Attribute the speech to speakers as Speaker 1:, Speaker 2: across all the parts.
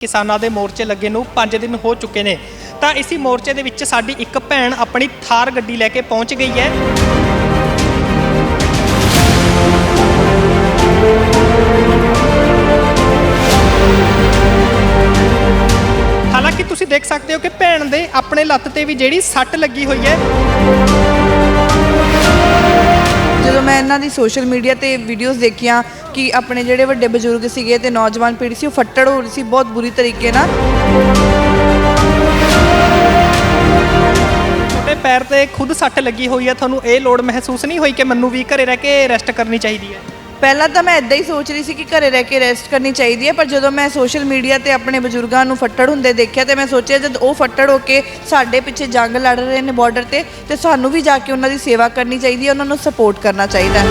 Speaker 1: ਕਿਸਾਨਾਂ ਦੇ ਮੋਰਚੇ ਲੱਗੇ ਨੂੰ 5 ਦਿਨ ਹੋ ਚੁੱਕੇ ਨੇ। ਤਾਂ ਇਸੀ ਮੋਰਚੇ ਦੇ ਵਿੱਚ ਸਾਡੀ ਇੱਕ ਭੈਣ ਆਪਣੀ ਥਾਰ ਗੱਡੀ ਲੈ ਕੇ ਪਹੁੰਚ ਗਈ ਹੈ। ਹਾਲਾਂਕਿ ਤੁਸੀਂ ਦੇਖ ਸਕਦੇ ਹੋ ਕਿ ਭੈਣ ਦੇ ਆਪਣੇ ਲੱਤ ਤੇ ਵੀ ਜਿਹੜੀ ਸੱਟ ਲੱਗੀ ਹੋਈ ਹੈ।
Speaker 2: ਜਦੋਂ ਮੈਂ ਇਹਨਾਂ ਦੀ ਸੋਸ਼ਲ ਮੀਡੀਆ ਤੇ ਵੀਡੀਓਜ਼ ਦੇਖੀਆਂ ਕਿ ਆਪਣੇ ਜਿਹੜੇ ਵੱਡੇ ਬਜ਼ੁਰਗ ਸੀਗੇ ਤੇ ਨੌਜਵਾਨ ਪੀੜ੍ਹੀ ਸੀ, ਉਹ ਫੱਟੜ ਹੋ ਰਹੀ ਸੀ, ਬਹੁਤ ਬੁਰੀ ਤਰੀਕੇ ਨਾਲ।
Speaker 1: ਤੁਹਾਡੇ ਪੈਰ ਤੇ ਖੁਦ ਸੱਟ ਲੱਗੀ ਹੋਈ ਹੈ, ਤੁਹਾਨੂੰ ਇਹ ਲੋੜ ਮਹਿਸੂਸ ਨਹੀਂ ਹੋਈ ਕਿ ਮੈਨੂੰ ਵੀ ਘਰੇ ਰਹਿ ਕੇ ਰੈਸਟ ਕਰਨੀ ਚਾਹੀਦੀ ਹੈ?
Speaker 2: ਪਹਿਲਾਂ ਤਾਂ ਮੈਂ ਇਦਾਂ ਹੀ ਸੋਚ ਰਹੀ ਸੀ ਕਿ ਘਰੇ ਰਹਿ ਕੇ ਰੈਸਟ ਕਰਨੀ ਚਾਹੀਦੀ ਹੈ ਪਰ ਜਦੋਂ ਮੈਂ ਸੋਸ਼ਲ ਮੀਡੀਆ ਤੇ ਆਪਣੇ ਬਜ਼ੁਰਗਾਂ ਨੂੰ ਫੱਟੜ ਹੁੰਦੇ ਦੇਖਿਆ ਤੇ ਮੈਂ ਸੋਚਿਆ ਜਦ ਉਹ ਫੱਟੜ ਹੋ ਕੇ ਸਾਡੇ ਪਿੱਛੇ ਜੰਗ ਲੜ ਰਹੇ ਨੇ ਬਾਰਡਰ ਤੇ ਤੇ ਸਾਨੂੰ ਵੀ ਜਾ ਕੇ ਉਹਨਾਂ ਦੀ ਸੇਵਾ ਕਰਨੀ ਚਾਹੀਦੀ ਹੈ ਉਹਨਾਂ ਨੂੰ ਸਪੋਰਟ ਕਰਨਾ ਚਾਹੀਦਾ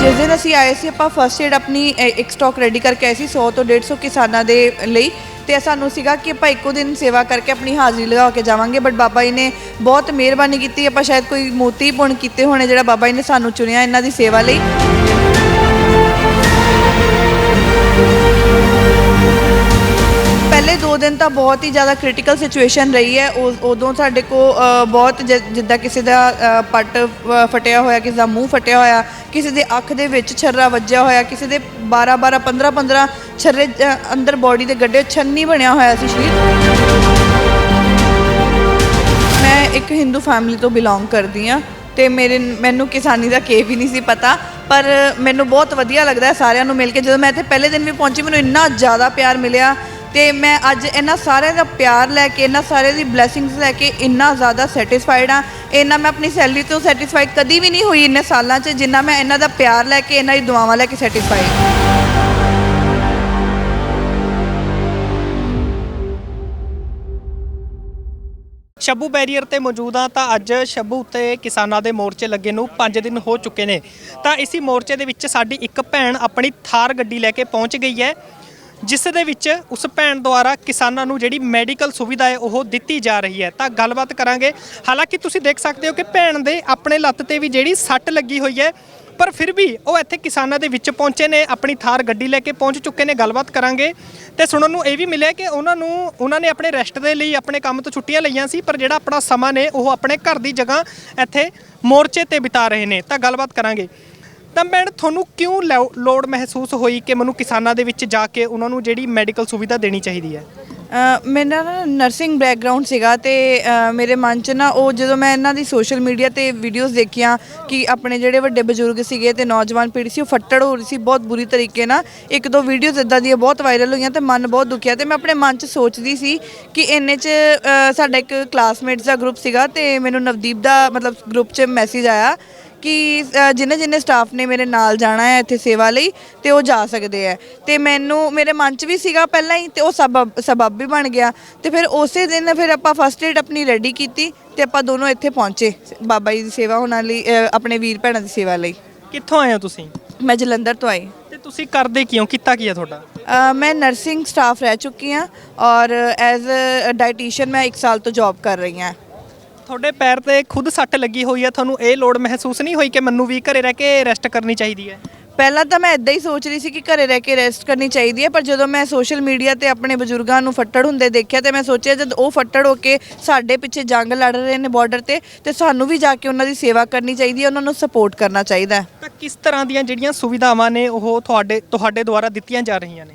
Speaker 2: ਜਿਸ ਦਿਨ ਅਸੀਂ ਆਏ ਸੀ ਆਪਾਂ ਫਸਟ ਏਡ ਆਪਣੀ ਅ, ਇੱਕ ਸਟਾਕ ਰੈਡੀ ਕਰਕੇ ਆਏ ਸੀ 100 ਤੋਂ 150 ਕਿਸਾਨਾਂ ਦੇ ਲਈ। ਤੇ ਸਾਨੂੰ ਸੀਗਾ ਕਿ ਆਪਾਂ ਇੱਕੋ ਦਿਨ ਸੇਵਾ ਕਰਕੇ ਆਪਣੀ ਹਾਜ਼ਰੀ ਲਗਾ ਕੇ ਜਾਵਾਂਗੇ ਬਟ ਬਾਬਾ ਜੀ ਨੇ ਬਹੁਤ ਮਿਹਰਬਾਨੀ ਕੀਤੀ, ਆਪਾਂ ਸ਼ਾਇਦ ਕੋਈ ਮੋਤੀ ਪੁੰਨ ਕੀਤੇ ਹੋਣੇ ਜਿਹੜਾ ਬਾਬਾ ਜੀ ਨੇ ਸਾਨੂੰ ਚੁਣਿਆ ਇਹਨਾਂ ਦੀ ਸੇਵਾ ਲਈ। ਪਹਿਲੇ 2 ਦਿਨ ਤਾਂ ਬਹੁਤ ਹੀ ਜ਼ਿਆਦਾ ਕ੍ਰਿਟੀਕਲ ਸਿਚੁਏਸ਼ਨ ਰਹੀ ਹੈ ਉਸ- ਉਦੋਂ ਸਾਡੇ ਕੋ ਬਹੁਤ ਜਿ- ਜਿੱਦਾਂ ਕਿਸੇ ਦਾ ਪੱਟ ਫਟਿਆ ਹੋਇਆ, ਕਿਸੇ ਦਾ ਮੂੰਹ ਫਟਿਆ ਹੋਇਆ, ਕਿਸੇ ਦੇ ਅੱਖ ਦੇ ਵਿੱਚ ਛਰਰਾ ਵੱਜਿਆ ਹੋਇਆ, ਕਿਸੇ ਦੇ 12 12 15 15 ਛਰੇ ਅੰਦਰ ਬਾਡੀ ਦੇ ਗੱਡੇ ਛੰਨੀ ਬਣਿਆ ਹੋਇਆ ਸੀ ਸ਼ਰੀਰ ਮੈਂ ਇੱਕ ਹਿੰਦੂ ਫੈਮਿਲੀ ਤੋਂ ਬਿਲੋਂਗ ਕਰਦੀ ਆ ਤੇ ਮੇਰੇ, ਮੈਨੂੰ ਕਿਸਾਨੀ ਦਾ ਕੇ ਵੀ ਨਹੀਂ ਸੀ ਪਤਾ, ਪਰ ਮੈਨੂੰ ਬਹੁਤ ਵਧੀਆ ਲੱਗਦਾ ਸਾਰਿਆਂ ਨੂੰ ਮਿਲ ਕੇ। ਜਦੋਂ ਮੈਂ ਇੱਥੇ ਪਹਿਲੇ ਦਿਨ ਵੀ ਪਹੁੰਚੀ, ਮੈਨੂੰ ਇੰਨਾ ਜ਼ਿਆਦਾ ਪਿਆਰ ਮਿਲਿਆ ਤੇ ਮੈਂ ਅੱਜ ਇਹਨਾਂ ਸਾਰਿਆਂ ਦਾ ਪਿਆਰ ਲੈ ਕੇ, ਇਹਨਾਂ ਸਾਰਿਆਂ ਦੀ ਬਲੇਸਿੰਗਸ ਲੈ ਕੇ ਇੰਨਾ ਜ਼ਿਆਦਾ ਸੈਟੀਸਫਾਈਡ ਆ ਇਹਨਾਂ ਮੈਂ ਆਪਣੀ ਸੈਲਰੀ ਤੋਂ ਸੈਟੀਸਫਾਈਡ ਕਦੀ ਵੀ ਨਹੀਂ ਹੋਈ ਇੰਨੇ ਸਾਲਾਂ 'ਚ, ਜਿੰਨਾ ਮੈਂ ਇਹਨਾਂ ਦਾ ਪਿਆਰ ਲੈ ਕੇ, ਇਹਨਾਂ ਦੀ ਦੁਆਵਾਂ ਲੈ ਕੇ ਸੈਟੀਸਫਾਈਡ
Speaker 1: ਸ਼ੱਬੂ ਬੈਰੀਅਰ ਤੇ ਮੌਜੂਦ ਆ ਤਾਂ ਅੱਜ ਸ਼ੱਬੂ ਉੱਤੇ ਕਿਸਾਨਾਂ ਦੇ ਮੋਰਚੇ ਲੱਗੇ ਨੂੰ 5 ਦਿਨ ਹੋ ਚੁੱਕੇ ਨੇ। ਤਾਂ ਇਸੀ ਮੋਰਚੇ ਦੇ ਵਿੱਚ ਸਾਡੀ ਇੱਕ ਭੈਣ ਆਪਣੀ ਥਾਰ ਗੱਡੀ ਲੈ ਕੇ ਪਹੁੰਚ ਗਈ ਹੈ। ਜਿਸ ਦੇ ਵਿੱਚ ਉਸ ਭੈਣ ਦੁਆਰਾ ਕਿਸਾਨਾਂ ਨੂੰ ਜਿਹੜੀ ਮੈਡੀਕਲ ਸੁਵਿਧਾ ਹੈ ਉਹ ਦਿੱਤੀ ਜਾ ਰਹੀ ਹੈ। ਤਾਂ ਗੱਲਬਾਤ ਕਰਾਂਗੇ। ਹਾਲਾਂਕਿ ਤੁਸੀਂ ਦੇਖ ਸਕਦੇ ਹੋ ਕਿ ਭੈਣ ਦੇ ਆਪਣੇ ਲੱਤ ਤੇ ਵੀ ਜਿਹੜੀ ਸੱਟ ਲੱਗੀ ਹੋਈ ਹੈ, ਪਰ ਫਿਰ ਵੀ ਉਹ ਇੱਥੇ ਕਿਸਾਨਾਂ ਦੇ ਵਿੱਚ ਪਹੁੰਚੇ ਨੇ, ਆਪਣੀ ਥਾਰ ਗੱਡੀ ਲੈ ਕੇ ਪਹੁੰਚ ਚੁੱਕੇ ਨੇ। ਗੱਲਬਾਤ ਕਰਾਂਗੇ। ਤੇ ਸੁਣਨ ਨੂੰ ਇਹ ਵੀ ਮਿਲਿਆ ਕਿ ਉਹਨਾਂ ਨੂੰ, ਉਹਨਾਂ ਨੇ ਆਪਣੇ ਰੈਸਟ ਦੇ ਲਈ ਆਪਣੇ ਕੰਮ ਤੋਂ ਛੁੱਟੀਆਂ ਲਈਆਂ ਸੀ, ਪਰ ਜਿਹੜਾ ਆਪਣਾ ਸਮਾਂ ਨੇ ਉਹ ਆਪਣੇ ਘਰ ਦੀ ਜਗ੍ਹਾ ਇੱਥੇ ਮੋਰਚੇ ਤੇ ਬਿਤਾ ਰਹੇ ਨੇ। ਤਾਂ ਗੱਲਬਾਤ ਕਰਾਂਗੇ। ਤਾਂ ਭੈਣ ਤੁਹਾਨੂੰ ਕਿਉਂ ਲਓ- ਲੋੜ ਮਹਿਸੂਸ ਹੋਈ ਕਿ ਮੈਨੂੰ ਕਿਸਾਨਾਂ ਦੇ ਵਿੱਚ ਜਾ ਕੇ ਉਹਨਾਂ ਨੂੰ ਜਿਹੜੀ ਮੈਡੀਕਲ ਸੁਵਿਧਾ ਦੇਣੀ ਚਾਹੀਦੀ ਹੈ?
Speaker 2: ਅ, ਮੇਰਾ ਨਾ ਨਰਸਿੰਗ ਬੈਕਗ੍ਰਾਉਂਡ ਸੀਗਾ ਤੇ ਅ, ਮੇਰੇ ਮਨ 'ਚ ਨਾ ਉਹ ਜਦੋਂ ਮੈਂ ਇਹਨਾਂ ਦੀ ਸੋਸ਼ਲ ਮੀਡੀਆ ਤੇ ਵੀਡੀਓਜ਼ ਦੇਖੀਆਂ ਕਿ ਆਪਣੇ ਜਿਹੜੇ ਵੱਡੇ ਬਜ਼ੁਰਗ ਸੀਗੇ ਤੇ ਨੌਜਵਾਨ ਪੀੜ੍ਹੀ ਸੀ ਉਹ ਫੱਟੜ ਹੋ ਰਹੀ ਸੀ ਬਹੁਤ ਬੁਰੀ ਤਰੀਕੇ ਨਾਲ। ਇੱਕ ਦੋ ਵੀਡੀਓਜ਼ ਇਦਾਂ ਦੀਆਂ ਬਹੁਤ ਵਾਇਰਲ ਹੋਈਆਂ ਤੇ ਮਨ ਬਹੁਤ ਦੁਖਿਆ ਤੇ ਮੈਂ ਆਪਣੇ ਮਨ 'ਚ ਸੋਚਦੀ ਸੀ ਕਿ ਇੰਨੇ 'ਚ ਅ, ਸਾਡਾ ਇੱਕ ਕਲਾਸਮੇਟਸ ਦਾ ਗਰੁੱਪ ਸੀਗਾ ਤੇ ਮੈਨੂੰ ਨਵਦੀਪ ਦਾ ਮਤਲਬ ਗਰੁੱਪ 'ਚ ਮੈਸੇਜ ਆਇਆ ਕਿ ਜਿੰਨੇ ਜਿੰਨੇ ਸਟਾਫ ਨੇ ਮੇਰੇ ਨਾਲ ਜਾਣਾ ਹੈ ਇੱਥੇ ਸੇਵਾ ਲਈ ਤੇ ਉਹ ਜਾ ਸਕਦੇ ਆ ਤੇ ਮੈਨੂੰ ਮੇਰੇ ਮਨ 'ਚ ਵੀ ਸੀਗਾ ਪਹਿਲਾਂ ਹੀ ਤੇ ਉਹ ਸਬਬ ਸਬਬ ਵੀ ਬਣ ਗਿਆ। ਤੇ ਫਿਰ ਉਸੇ ਦਿਨ ਫਿਰ ਆਪਾਂ ਫਸਟ ਏਡ ਆਪਣੀ ਰੈਡੀ ਕੀਤੀ ਤੇ ਆਪਾਂ ਦੋਨੋਂ ਇੱਥੇ ਪਹੁੰਚੇ ਬਾਬਾ ਜੀ ਦੀ ਸੇਵਾ ਹੋਣ ਲਈ ਆਪਣੇ ਵੀਰ ਭੈਣਾਂ ਦੀ ਸੇਵਾ ਲਈ।
Speaker 1: ਕਿੱਥੋਂ ਆਏ ਹੋ ਤੁਸੀਂ?
Speaker 2: ਮੈਂ ਜਲੰਧਰ ਤੋਂ ਆਈ।
Speaker 1: ਤੇ ਤੁਸੀਂ ਕਰਦੇ ਕਿਉਂ ਕੀਤਾ ਕੀ ਹੈ ਤੁਹਾਡਾ?
Speaker 2: ਮੈਂ ਨਰਸਿੰਗ ਸਟਾਫ ਰਹਿ ਚੁੱਕੀ ਹਾਂ ਔਰ ਐਜ਼ ਅ ਡਾਈਟੀਸ਼ੀਅਨ ਮੈਂ 1 ਸਾਲ ਤੋਂ ਜੌਬ ਕਰ ਰਹੀ ਹਾਂ।
Speaker 1: ਤੁਹਾਡੇ ਪੈਰ ਤੇ ਖੁਦ ਸੱਟ ਲੱਗੀ ਹੋਈ ਹੈ ਤੁਹਾਨੂੰ ਇਹ ਲੋੜ ਮਹਿਸੂਸ ਨਹੀਂ ਹੋਈ ਕਿ ਮੈਨੂੰ ਵੀ ਘਰੇ ਰਹਿ ਕੇ ਰੈਸਟ ਕਰਨੀ ਚਾਹੀਦੀ ਹੈ?
Speaker 2: ਪਹਿਲਾਂ ਤਾਂ ਮੈਂ ਇਦਾਂ ਹੀ ਸੋਚ ਰਹੀ ਸੀ ਕਿ ਘਰੇ ਰਹਿ ਕੇ ਰੈਸਟ ਕਰਨੀ ਚਾਹੀਦੀ ਹੈ ਪਰ ਜਦੋਂ ਮੈਂ ਸੋਸ਼ਲ ਮੀਡੀਆ ਤੇ ਆਪਣੇ ਬਜ਼ੁਰਗਾਂ ਨੂੰ ਫੱਟੜ ਹੁੰਦੇ ਦੇਖਿਆ ਤੇ ਮੈਂ ਸੋਚਿਆ ਜਦ ਉਹ ਫੱਟੜ ਹੋ ਕੇ ਸਾਡੇ ਪਿੱਛੇ ਜੰਗ ਲੜ ਰਹੇ ਨੇ ਬਾਰਡਰ ਤੇ ਤੇ ਸਾਨੂੰ ਵੀ ਜਾ ਕੇ ਉਹਨਾਂ ਦੀ ਸੇਵਾ ਕਰਨੀ ਚਾਹੀਦੀ ਹੈ ਉਹਨਾਂ ਨੂੰ ਸਪੋਰਟ ਕਰਨਾ ਚਾਹੀਦਾ ਹੈ।
Speaker 1: ਤਾਂ ਕਿਸ ਤਰ੍ਹਾਂ ਦੀਆਂ ਜਿਹੜੀਆਂ ਸੁਵਿਧਾਵਾਂ ਨੇ ਉਹ ਤੁਹਾਡੇ ਤੁਹਾਡੇ ਦੁਆਰਾ ਦਿੱਤੀਆਂ ਜਾ ਰਹੀਆਂ ਨੇ?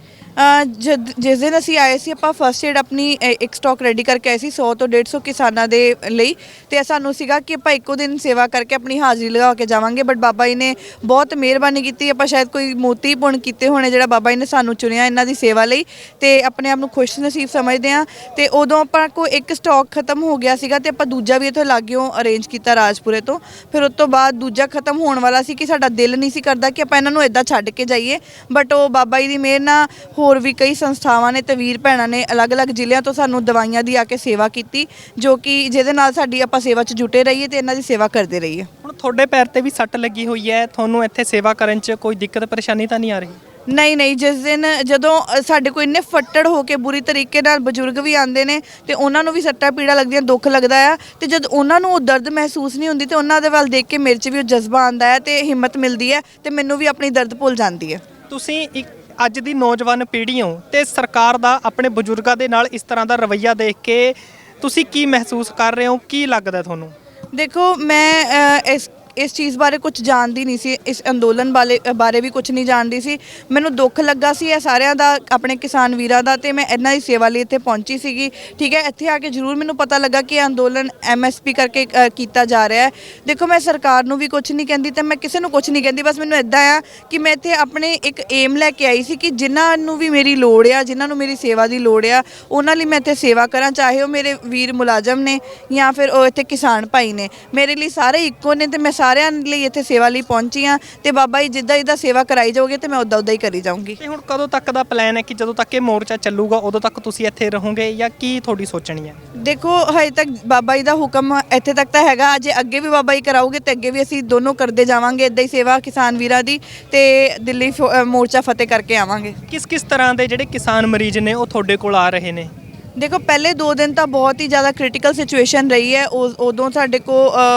Speaker 2: ਜਦ ਜਿਸ ਦਿਨ ਅਸੀਂ ਆਏ ਸੀ ਆਪਾਂ ਫਸਟ ਏਡ ਆਪਣੀ ਅ, ਇੱਕ ਸਟਾਕ ਰੈਡੀ ਕਰਕੇ ਆਏ ਸੀ 100 ਤੋਂ 150 ਕਿਸਾਨਾਂ ਦੇ ਲਈ। ਤੇ ਸਾਨੂੰ ਸੀਗਾ ਕਿ ਆਪਾਂ ਇੱਕੋ ਦਿਨ ਸੇਵਾ ਕਰਕੇ ਆਪਣੀ ਹਾਜ਼ਰੀ ਲਗਾ ਕੇ ਜਾਵਾਂਗੇ ਬਟ ਬਾਬਾ ਜੀ ਨੇ ਬਹੁਤ ਮਿਹਰਬਾਨੀ ਕੀਤੀ। ਆਪਾਂ ਸ਼ਾਇਦ ਕੋਈ ਮੋਤੀ ਪੁੰਨ ਕੀਤੇ ਹੋਣੇ ਜਿਹੜਾ ਬਾਬਾ ਜੀ ਨੇ ਸਾਨੂੰ ਚੁਣਿਆ ਇਹਨਾਂ ਦੀ ਸੇਵਾ ਲਈ। ਤੇ ਆਪਣੇ ਆਪ ਨੂੰ ਖੁਸ਼ ਨਸੀਬ ਸਮਝਦੇ ਆ ਤੇ ਉਦੋਂ ਆਪਾਂ ਕੋ ਇੱਕ ਸਟਾਕ ਖਤਮ ਹੋ ਗਿਆ ਸੀਗਾ ਤੇ ਆਪਾਂ ਦੂਜਾ ਵੀ ਇੱਥੋਂ ਲਾਗਿਓ ਅਰੇਂਜ ਕੀਤਾ ਰਾਜਪੁਰੇ ਤੋਂ। ਫਿਰ ਉਸ ਤੋਂ ਬਾਅਦ ਦੂਜਾ ਖਤਮ ਹੋਣ ਵਾਲਾ ਸੀ ਕਿ ਸਾਡਾ ਦਿਲ ਨਹੀਂ ਸੀ ਕਰਦਾ ਕਿ ਆਪਾਂ ਇਹਨਾਂ ਨੂੰ ਇਦਾਂ ਛੱਡ ਕੇ ਜਾਈਏ। ਬਟ ਉਹ ਬਾਬਾ ਜੀ ਦੀ ਮਿਹਰ ਨਾਲ ਹੋਰ ਵੀ ਕਈ ਸੰਸਥਾਵਾਂ ਨੇ ਤੇ ਵੀਰ ਭੈਣਾਂ ਨੇ ਅਲੱਗ-ਅਲੱਗ ਜ਼ਿਲ੍ਹਿਆਂ ਤੋਂ ਸਾਨੂੰ ਦਵਾਈਆਂ ਦੀ ਆ ਕੇ ਸੇਵਾ ਕੀਤੀ ਜੋ ਕਿ ਜਿਹਦੇ ਨਾਲ ਸਾਡੀ ਆਪਾਂ ਸੇਵਾ 'ਚ ਜੁਟੇ ਰਹੀਏ ਤੇ ਇਹਨਾਂ ਦੀ ਸੇਵਾ ਕਰਦੇ ਰਹੀਏ।
Speaker 1: ਹੁਣ ਤੁਹਾਡੇ ਪੈਰ ਤੇ ਵੀ ਸੱਟ ਲੱਗੀ ਹੋਈ ਹੈ ਤੁਹਾਨੂੰ ਇੱਥੇ ਸੇਵਾ ਕਰਨ 'ਚ ਕੋਈ ਦਿੱਕਤ ਪਰੇਸ਼ਾਨੀ ਤਾਂ ਨਹੀਂ ਆ ਰਹੀ?
Speaker 2: ਨਹੀਂ ਨਹੀਂ ਜਿਸ ਦਿਨ ਜਦੋਂ ਸਾਡੇ ਕੋਲ ਇੰਨੇ ਫੱਟੜ ਹੋ ਕੇ ਬੁਰੀ ਤਰੀਕੇ ਨਾਲ ਬਜ਼ੁਰਗ ਵੀ ਆਉਂਦੇ ਨੇ ਤੇ ਉਹਨਾਂ ਨੂੰ ਵੀ ਸੱਟਾਂ ਪੀੜਾ ਲੱਗਦੀਆਂ ਦੁੱਖ ਲੱਗਦਾ ਆ ਤੇ ਜਦ ਉਹਨਾਂ ਨੂੰ ਉਹ ਦਰਦ ਮਹਿਸੂਸ ਨਹੀਂ ਹੁੰਦੀ ਤੇ ਉਹਨਾਂ ਦੇ ਵੱਲ ਦੇਖ ਕੇ ਮੇਰੇ 'ਚ ਵੀ ਉਹ ਜਜ਼ਬਾ ਆਉਂਦਾ ਹੈ ਤੇ ਹਿੰਮਤ ਮਿਲਦੀ ਹੈ ਤੇ ਮੈਨੂੰ ਵੀ ਆਪਣੀ ਦਰਦ ਭੁੱਲ ਜਾਂਦੀ ਹੈ।
Speaker 1: ਤੁਸੀਂ ਇੱਕ ਅੱਜ ਦੀ ਨੌਜਵਾਨ ਪੀੜ੍ਹੀ ਹੋ ਤੇ ਸਰਕਾਰ ਦਾ ਆਪਣੇ ਬਜ਼ੁਰਗਾਂ ਦੇ ਨਾਲ ਇਸ ਤਰ੍ਹਾਂ ਦਾ ਰਵੱਈਆ ਦੇਖ ਕੇ ਤੁਸੀਂ ਕੀ ਮਹਿਸੂਸ ਕਰ ਰਹੇ ਹੋ? ਕੀ ਲੱਗਦਾ ਤੁਹਾਨੂੰ?
Speaker 2: ਦੇਖੋ ਮੈਂ ਅ, ਇਸ ਇਸ ਚੀਜ਼ ਬਾਰੇ ਕੁਝ ਜਾਣਦੀ ਨਹੀਂ ਸੀ, ਇਸ ਅੰਦੋਲਨ ਬਾਰੇ ਬਾਰੇ ਵੀ ਕੁਝ ਨਹੀਂ ਜਾਣਦੀ ਸੀ। ਮੈਨੂੰ ਦੁੱਖ ਲੱਗਾ ਸੀ, ਇਹ ਸਾਰਿਆਂ ਦਾ, ਆਪਣੇ ਕਿਸਾਨ ਵੀਰਾਂ ਦਾ ਤੇ ਮੈਂ ਇਹਨਾਂ ਦੀ ਸੇਵਾ ਲਈ ਇੱਥੇ ਪਹੁੰਚੀ ਸੀਗੀ। ਠੀਕ ਹੈ, ਇੱਥੇ ਆ ਕੇ ਜ਼ਰੂਰ ਮੈਨੂੰ ਪਤਾ ਲੱਗਾ ਕਿ ਇਹ ਅੰਦੋਲਨ ਐਮਐਸਪੀ ਕਰਕੇ ਕੀਤਾ ਜਾ ਰਿਹਾ ਹੈ। ਦੇਖੋ, ਮੈਂ ਸਰਕਾਰ ਨੂੰ ਵੀ ਕੁਝ ਨਹੀਂ ਕਹਿੰਦੀ ਤੇ ਮੈਂ ਕਿਸੇ ਨੂੰ ਕੁਝ ਨਹੀਂ ਕਹਿੰਦੀ, ਬਸ ਮੈਨੂੰ ਇਦਾਂ ਆ ਕਿ ਮੈਂ ਇੱਥੇ ਆਪਣੇ ਇੱਕ ਏਮ ਲੈ ਕੇ ਆਈ ਸੀ ਕਿ ਜਿਨ੍ਹਾਂ ਨੂੰ ਵੀ ਮੇਰੀ ਲੋੜ ਆ, ਜਿਨ੍ਹਾਂ ਨੂੰ ਮੇਰੀ ਸੇਵਾ ਦੀ ਲੋੜ ਆ, ਉਹਨਾਂ ਲਈ ਮੈਂ ਇੱਥੇ ਸੇਵਾ ਕਰਾਂ, ਚਾਹੇ ਉਹ ਮੇਰੇ ਵੀਰ ਮੁਲਾਜ਼ਮ ਨੇ ਜਾਂ ਫਿਰ ਉਹ ਇੱਥੇ ਕਿਸਾਨ ਭਾਈ ਨੇ। ਮੇਰੇ ਲਈ ਸਾਰੇ ਇੱਕੋ ਨੇ ਤੇ ਮੈਂ ਸਾਰਿਆਂ ਲਈ ਇੱਥੇ ਸੇਵਾ ਲਈ ਪਹੁੰਚੀ ਆ ਤੇ ਬਾਬਾ ਜੀ ਜਿੱਦਾਂ ਜਿੱਦਾਂ ਸੇਵਾ ਕਰਾਈ ਜਾਓਗੇ ਤੇ ਮੈਂ ਉਦਾਂ ਉਦਾਂ ਹੀ ਕਰੀ ਜਾਊਂਗੀ।
Speaker 1: ਤੇ ਹੁਣ ਕਦੋਂ ਤੱਕ ਦਾ ਪਲਾਨ ਹੈ ਕਿ ਜਦੋਂ ਤੱਕ ਇਹ ਮੋਰਚਾ ਚੱਲੂਗਾ ਉਦੋਂ ਤੱਕ ਤੁਸੀਂ ਇੱਥੇ ਰਹੋਗੇ ਜਾਂ ਕੀ ਤੁਹਾਡੀ ਸੋਚਣੀ ਹੈ?
Speaker 2: ਦੇਖੋ ਹਜੇ ਤੱਕ ਬਾਬਾ ਜੀ ਦਾ ਹੁਕਮ ਇੱਥੇ ਤੱਕ ਤਾਂ ਹੈਗਾ ਅਜੇ ਅੱਗੇ ਵੀ ਬਾਬਾ ਜੀ ਕਰਾਉਗੇ ਤੇ ਅੱਗੇ ਵੀ ਅਸੀਂ ਦੋਨੋਂ ਕਰਦੇ ਜਾਵਾਂਗੇ ਇਦਾਂ ਹੀ ਸੇਵਾ ਕਿਸਾਨ ਵੀਰਾਂ ਦੀ ਤੇ ਦਿੱਲੀ ਫੋ- ਅ, ਮੋਰਚਾ ਫਤਿਹ ਕਰਕੇ ਆਵਾਂਗੇ।
Speaker 1: ਕਿਸ ਕਿਸ ਤਰ੍ਹਾਂ ਦੇ ਜਿਹੜੇ ਕਿਸਾਨ ਮਰੀਜ਼ ਨੇ ਉਹ ਤੁਹਾਡੇ ਕੋਲ ਆ ਰਹੇ ਨੇ?
Speaker 2: ਦੇਖੋ ਪਹਿਲੇ 2 ਦਿਨ ਤਾਂ ਬਹੁਤ ਹੀ ਜ਼ਿਆਦਾ ਕ੍ਰਿਟੀਕਲ ਸਿਚੁਏਸ਼ਨ ਰਹੀ ਹੈ। ਉਸ- ਉਦੋਂ ਸਾਡੇ ਕੋ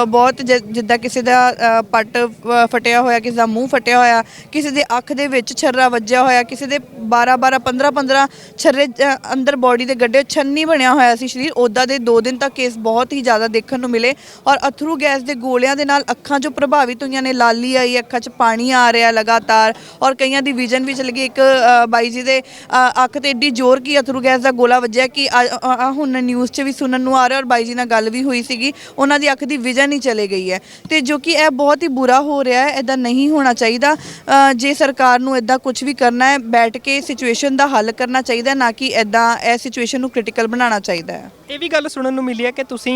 Speaker 2: ਬਹੁਤ ਜ ਜਿੱਦਾਂ ਕਿਸੇ ਦਾ ਅ, ਪੱਟ ਅ, ਫਟਿਆ ਹੋਇਆ ਕਿਸੇ ਦਾ ਮੂੰਹ ਫਟਿਆ ਹੋਇਆ ਕਿਸੇ ਦੇ ਅੱਖ ਦੇ ਵਿੱਚ ਛਰਰਾ ਵੱਜਿਆ ਹੋਇਆ ਕਿਸੇ ਦੇ 12 12 15 15 ਛਰਰੇ ਅ, ਅੰਦਰ ਬਾਡੀ ਦੇ ਗੱਡੇ ਛੰਨੀ ਬਣਿਆ ਹੋਇਆ ਸੀ ਸਰੀਰ। ਉਦਾਂ ਦੇ 2 ਦਿਨ ਤੱਕ ਕੇਸ ਬਹੁਤ ਹੀ ਜ਼ਿਆਦਾ ਦੇਖਣ ਨੂੰ ਮਿਲੇ ਔਰ ਅਥਰੂ ਗੈਸ ਦੇ ਗੋਲਿਆਂ ਦੇ ਨਾਲ ਅੱਖਾਂ ਜੋ ਪ੍ਰਭਾਵਿਤ ਹੋਈਆਂ ਨੇ। ਲਾਲੀ ਆਈ ਅੱਖਾਂ 'ਚ ਪਾਣੀ ਆ ਰਿਹਾ ਲਗਾਤਾਰ ਔਰ ਕਈਆਂ ਦੀ ਵਿਜ਼ਨ ਵੀ ਚਲੀ ਗਈ ਇੱਕ ਅ, ਬਾਈ ਜੀ ਦੇ ਅ, ਅੱਖ ਤੇ ਏਡੀ ਜ਼ੋਰ ਕੀ ਅਥਰੂ ਗੈਸ ਦਾ ਗੋਲਾ ਵੱਜਿਆ ਕਿ ਆ- ਆ- ਆ ਹੁਣ ਨਿਊਜ਼ 'ਚ ਵੀ ਸੁਣਨ ਨੂੰ ਆ ਰਿਹਾ ਔਰ ਬਾਈ ਜੀ ਨਾਲ ਗੱਲ ਵੀ ਹੋਈ ਸੀਗੀ ਉਹਨਾਂ ਦੀ ਅੱਖ ਦੀ ਵਿਜ਼ਨ ਹੀ ਚਲੇ ਗਈ ਹੈ। ਤੇ ਜੋ ਕਿ ਇਹ ਬਹੁਤ ਹੀ ਬੁਰਾ ਹੋ ਰਿਹਾ ਹੈ ਇਦਾਂ ਨਹੀਂ ਹੋਣਾ ਚਾਹੀਦਾ। ਅ, ਜੇ ਸਰਕਾਰ ਨੂੰ ਇਦਾਂ ਕੁਝ ਵੀ ਕਰਨਾ ਹੈ ਬੈਠ ਕੇ ਸਿਚੁਏਸ਼ਨ ਦਾ ਹੱਲ ਕਰਨਾ ਚਾਹੀਦਾ ਨਾ ਕਿ ਇਦਾਂ ਇਹ ਸਿਚੁਏਸ਼ਨ ਨੂੰ ਕ੍ਰਿਟੀਕਲ ਬਣਾਉਣਾ ਚਾਹੀਦਾ ਹੈ।
Speaker 1: ਇਹ ਵੀ ਗੱਲ ਸੁਣਨ ਨੂੰ ਮਿਲੀ ਹੈ ਕਿ ਤੁਸੀਂ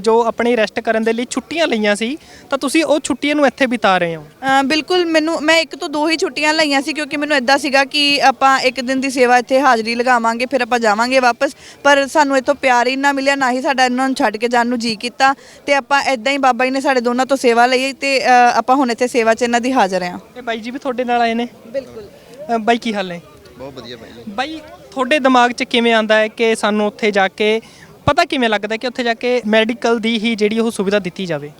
Speaker 1: ਜੋ ਆਪਣੀ ਰੈਸਟ ਕਰਨ ਦੇ ਲਈ ਛੁੱਟੀਆਂ ਲਈਆਂ ਸੀ ਤਾਂ ਤੁਸੀਂ ਉਹ ਛੁੱਟੀਆਂ ਨੂੰ ਇੱਥੇ ਬਿਤਾ ਰਹੇ ਹੋ।
Speaker 2: ਅ, ਬਿਲਕੁਲ ਮੈਨੂੰ ਮੈਂ ਇੱਕ ਤੋਂ ਦੋ ਹੀ ਛੁੱਟੀਆਂ ਲਈਆਂ ਸੀ ਕਿਉਂਕਿ ਮੈਨੂੰ ਇਦਾਂ ਸੀਗਾ ਕਿ ਆਪਾਂ ਇੱਕ ਦਿਨ ਦੀ ਸੇਵਾ ਇੱਥੇ ਹਾਜ਼ਰੀ ਲਗਾਵਾਂਗੇ ਫਿਰ ਆਪਾਂ ਜਾਵਾਂਗੇ ਵਾਪਸ ਪਰ ਸਾਨੂੰ ਇੱਥੋਂ ਪਿਆਰ ਹੀ ਨਾ ਮਿਲਿਆ ਨਾ ਹੀ ਸਾਡਾ ਇਹਨਾਂ ਨੂੰ ਛੱਡ ਕੇ ਜਾਣ ਨੂੰ ਜੀ ਕੀਤਾ ਤੇ ਆਪਾਂ ਇਦਾਂ ਹੀ ਬਾਬਾ ਜੀ ਨੇ ਸਾਡੇ ਦੋਨਾਂ ਤੋਂ ਸੇਵਾ ਲਈ ਤੇ ਅ, ਆਪਾਂ ਹੁਣ ਇੱਥੇ ਸੇਵਾ 'ਚ ਇਹਨਾਂ ਦੀ ਹਾਜ਼ਰ ਹਾਂ।
Speaker 1: ਇਹ ਬਾਈ ਜੀ ਵੀ ਤੁਹਾਡੇ ਨਾਲ ਆਏ ਨੇ?
Speaker 2: ਬਿਲਕੁਲ।
Speaker 1: ਬਾਈ ਕੀ ਹਾਲ ਨੇ?
Speaker 3: ਬਹੁਤ ਵਧੀਆ ਭਾਈ ਜੀ।
Speaker 1: ਬਾਈ ਤੁਹਾਡੇ ਦਿਮਾਗ 'ਚ ਕਿਵੇਂ ਆਂਦਾ ਹੈ ਕਿ ਸਾਨੂੰ ਉੱਥੇ ਜਾ ਕੇ ਪਤਾ ਕਿਵੇਂ ਲੱਗਦਾ ਕਿ ਉੱਥੇ ਜਾ ਕੇ ਮੈਡੀਕਲ ਦੀ ਹੀ ਜਿਹੜੀ ਉਹ ਸੁਵਿਧਾ ਦਿੱਤੀ ਜਾਵੇ?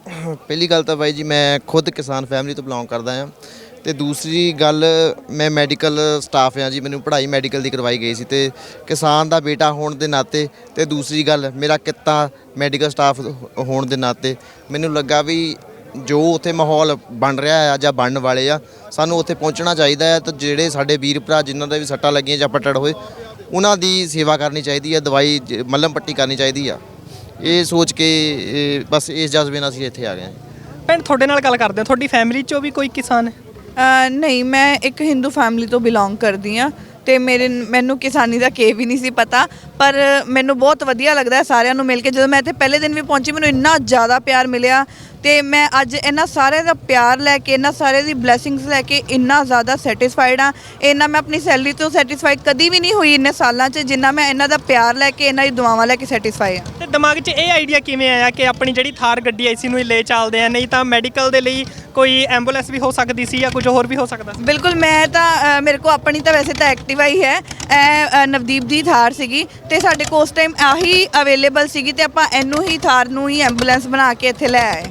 Speaker 3: ਪਹਿਲੀ ਗੱਲ ਤਾਂ ਬਾਈ ਜੀ, ਮੈਂ ਖੁਦ ਕਿਸਾਨ ਫੈਮਿਲੀ ਤੋਂ ਬਿਲੋਂਗ ਕਰਦਾ ਹਾਂ ਤੇ ਦੂਸਰੀ ਗੱਲ, ਮੈਂ ਮੈਡੀਕਲ ਸਟਾਫ ਹਾਂ ਜੀ, ਮੈਨੂੰ ਪੜ੍ਹਾਈ ਮੈਡੀਕਲ ਦੀ ਕਰਵਾਈ ਗਈ ਸੀ ਤੇ ਕਿਸਾਨ ਦਾ ਬੇਟਾ ਹੋਣ ਦੇ ਨਾਤੇ ਤੇ ਦੂਸਰੀ ਗੱਲ, ਮੇਰਾ ਕਿੱਤਾ ਮੈਡੀਕਲ ਸਟਾਫ ਹੋਣ ਦੇ ਨਾਤੇ, ਮੈਨੂੰ ਲੱਗਾ ਵੀ ਜੋ ਉੱਥੇ ਮਾਹੌਲ ਬਣ ਰਿਹਾ ਆ ਜਾਂ ਬਣਨ ਵਾਲੇ ਆ, ਸਾਨੂੰ ਉੱਥੇ ਪਹੁੰਚਣਾ ਚਾਹੀਦਾ ਹੈ ਤੇ ਜਿਹੜੇ ਸਾਡੇ ਵੀਰ ਭਰਾ ਜਿਨ੍ਹਾਂ ਦੇ ਵੀ ਸੱਟਾਂ ਲੱਗੀਆਂ ਜਾਂ ਪੱਟੜ ਹੋਏ ਉਹਨਾਂ ਦੀ ਸੇਵਾ ਕਰਨੀ ਚਾਹੀਦੀ ਹੈ ਦਵਾਈ ਜ- ਮੱਲਮ ਪੱਟੀ ਕਰਨੀ ਚਾਹੀਦੀ ਆ। ਇਹ ਸੋਚ ਕੇ ਇਹ ਬਸ ਇਸ ਜਜ਼ਬੇ ਨਾਲ ਅਸੀਂ ਇੱਥੇ ਆ ਗਏ ਹਾਂ
Speaker 1: ਭੈਣ ਤੁਹਾਡੇ ਨਾਲ ਗੱਲ ਕਰਦੇ ਹਾਂ। ਤੁਹਾਡੀ ਫੈਮਿਲੀ 'ਚੋਂ ਵੀ ਕੋਈ ਕਿਸਾਨ ਹੈ?
Speaker 2: ਅ, ਨਹੀਂ ਮੈਂ ਇੱਕ ਹਿੰਦੂ ਫੈਮਿਲੀ ਤੋਂ ਬਿਲੋਂਗ ਕਰਦੀ ਆ ਤੇ ਮੇਰੇ ਮੈਨੂੰ ਕਿਸਾਨੀ ਦਾ ਕੇ ਵੀ ਨਹੀਂ ਸੀ ਪਤਾ ਪਰ ਮੈਨੂੰ ਬਹੁਤ ਵਧੀਆ ਲੱਗਦਾ ਹੈ ਸਾਰਿਆਂ ਨੂੰ ਮਿਲ ਕੇ। ਜਦੋਂ ਮੈਂ ਇੱਥੇ ਪਹਿਲੇ ਦਿਨ ਵੀ ਪਹੁੰਚੀ ਮੈਨੂੰ ਇੰਨਾ ਜ਼ਿਆਦਾ ਪਿਆਰ ਮਿਲਿਆ। ਤੇ ਮੈਂ ਅੱਜ ਇਹਨਾਂ ਸਾਰਿਆਂ ਦਾ ਪਿਆਰ ਲੈ ਕੇ ਇਹਨਾਂ ਸਾਰਿਆਂ ਦੀ ਬਲੇਸਿੰਗਸ ਲੈ ਕੇ ਇੰਨਾ ਜ਼ਿਆਦਾ ਸੈਟੀਸਫਾਈਡ ਆ ਇੰਨਾ ਮੈਂ ਆਪਣੀ ਸੈਲਰੀ ਤੋਂ ਸੈਟੀਸਫਾਈਡ ਕਦੀ ਵੀ ਨਹੀਂ ਹੋਈ ਇੰਨੇ ਸਾਲਾਂ 'ਚ ਜਿੰਨਾ ਮੈਂ ਇਹਨਾਂ ਦਾ ਪਿਆਰ ਲੈ ਕੇ ਇਹਨਾਂ ਦੀ ਦੁਆਵਾਂ ਲੈ ਕੇ ਸੈਟੀਸਫਾਈ ਆ
Speaker 1: ਤੇ ਦਿਮਾਗ 'ਚ ਇਹ ਆਈਡੀਆ ਕਿਵੇਂ ਆਇਆ ਕਿ ਆਪਣੀ ਜਿਹੜੀ ਥਾਰ ਗੱਡੀ ਆਈਸੀ ਨੂੰ ਹੀ ਲੈ ਚੱਲਦੇ ਆ? ਨਹੀਂ ਤਾਂ ਮੈਡੀਕਲ ਦੇ ਲਈ ਕੋਈ ਐਂਬੂਲੈਂਸ ਵੀ ਹੋ ਸਕਦੀ ਸੀ ਜਾਂ ਕੁਝ ਹੋਰ ਵੀ ਹੋ ਸਕਦਾ? ਸੀ
Speaker 2: ਬਿਲਕੁਲ ਮੈਂ ਤਾਂ ਅ, ਮੇਰੇ ਕੋ ਆਪਣੀ ਤਾਂ ਵੈਸੇ ਤਾਂ ਐਕਟਿਵਾ ਹੀ ਹੈ। ਇਹ ਅ, ਨਵਦੀਪ ਦੀ ਥਾਰ ਸੀਗੀ ਤੇ ਸਾਡੇ ਕੋਲ ਉਸ ਟਾਈਮ ਆਹੀ ਅਵੇਲੇਬਲ ਸੀਗੀ ਤੇ ਆਪਾਂ ਇਹਨੂੰ ਹੀ ਥਾਰ ਨੂੰ ਹੀ ਐਂਬੂਲੈਂਸ ਬਣਾ ਕੇ ਇੱਥੇ ਲੈ ਆਏ।